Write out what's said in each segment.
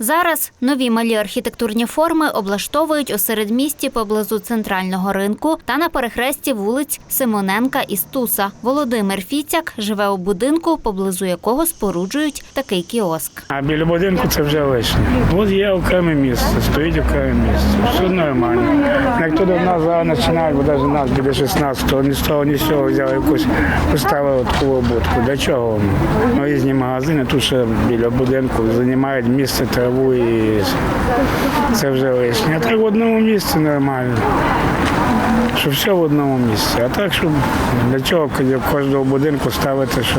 Зараз нові малі архітектурні форми облаштовують у середмісті поблизу центрального ринку та на перехресті вулиць Симоненка і Стуса. Володимир Фіцяк живе у будинку, поблизу якого споруджують такий кіоск. А біля будинку це вже лишнє. От є окреме місце, стоїть окреме місце. Все нормально. Як тут у нас зараз починають, бо навіть нас біля 16-го, ні з того, ні з цього взяли якусь, поставили таку будку. Для чого? Ну, різні магазини, тут ще біля будинку займають місце траву і це вже лишнє. А так в одному місці нормально. Що все в одному місці. А так, щоб для чого біля кожного будинку ставити, що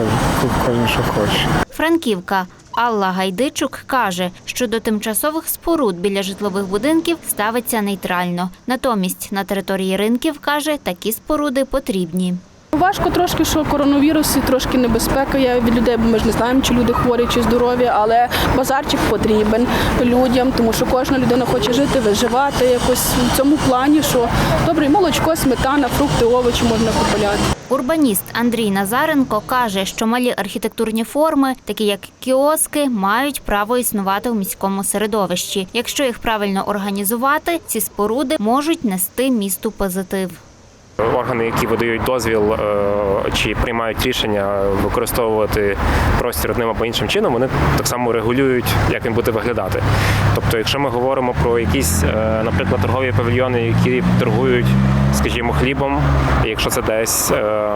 кожен що хоче. Франківка. Алла Гайдичук каже, що до тимчасових споруд біля житлових будинків ставиться нейтрально. Натомість на території ринків каже, такі споруди потрібні. Важко трошки, що коронавірус і трошки небезпека є від людей, бо ми ж не знаємо, чи люди хворі, чи здорові, але базарчик потрібен людям, тому що кожна людина хоче жити, виживати якось в цьому плані, що добре, молочко, сметана, фрукти, овочі можна купувати. Урбаніст Андрій Назаренко каже, що малі архітектурні форми, такі як кіоски, мають право існувати у міському середовищі. Якщо їх правильно організувати, ці споруди можуть нести місту позитив. Органи, які видають дозвіл е, чи приймають рішення використовувати простір одним або іншим чином, вони так само регулюють, як він буде виглядати. Тобто, якщо ми говоримо про якісь, е, наприклад, торгові павільйони, які торгують, скажімо, хлібом, якщо це десь е,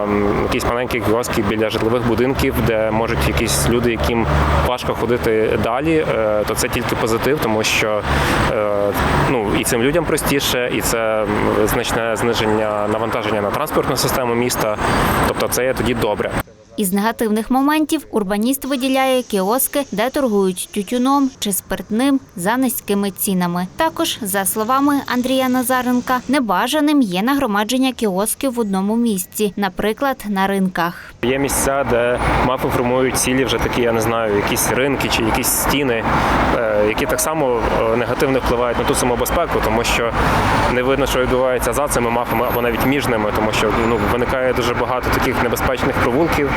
якісь маленькі кіоски біля житлових будинків, де можуть якісь люди, яким важко ходити далі, е, то це тільки позитив, тому що е, ну і цим людям простіше, і це значне зниження навантаження на транспортну систему міста. Тобто, це є тоді добре. Із негативних моментів урбаніст виділяє кіоски, де торгують тютюном чи спиртним за низькими цінами. Також, за словами Андрія Назаренка, небажаним є нагромадження кіосків в одному місці, наприклад, на ринках. Є місця, де мапи формують цілі вже такі, я не знаю, якісь ринки чи якісь стіни, е, які так само е, негативно впливають на ту саму безпеку, тому що не видно, що відбувається за цими мапами або навіть між ними, тому що ну виникає дуже багато таких небезпечних провулків,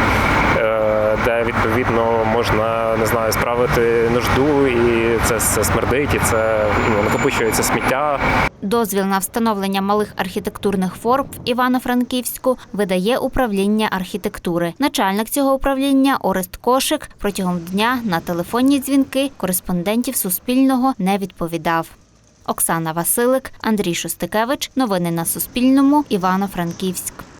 де відповідно можна не знаю справити нужду, і це, це смердить, і це ну, накопичується сміття. Дозвіл на встановлення малих архітектурних форм в Івано-Франківську видає управління архітектури. Начальник цього управління Орест Кошик протягом дня на телефонні дзвінки кореспондентів Суспільного не відповідав. Оксана Василик, Андрій Шостикевич. Новини на Суспільному. Івано-Франківськ.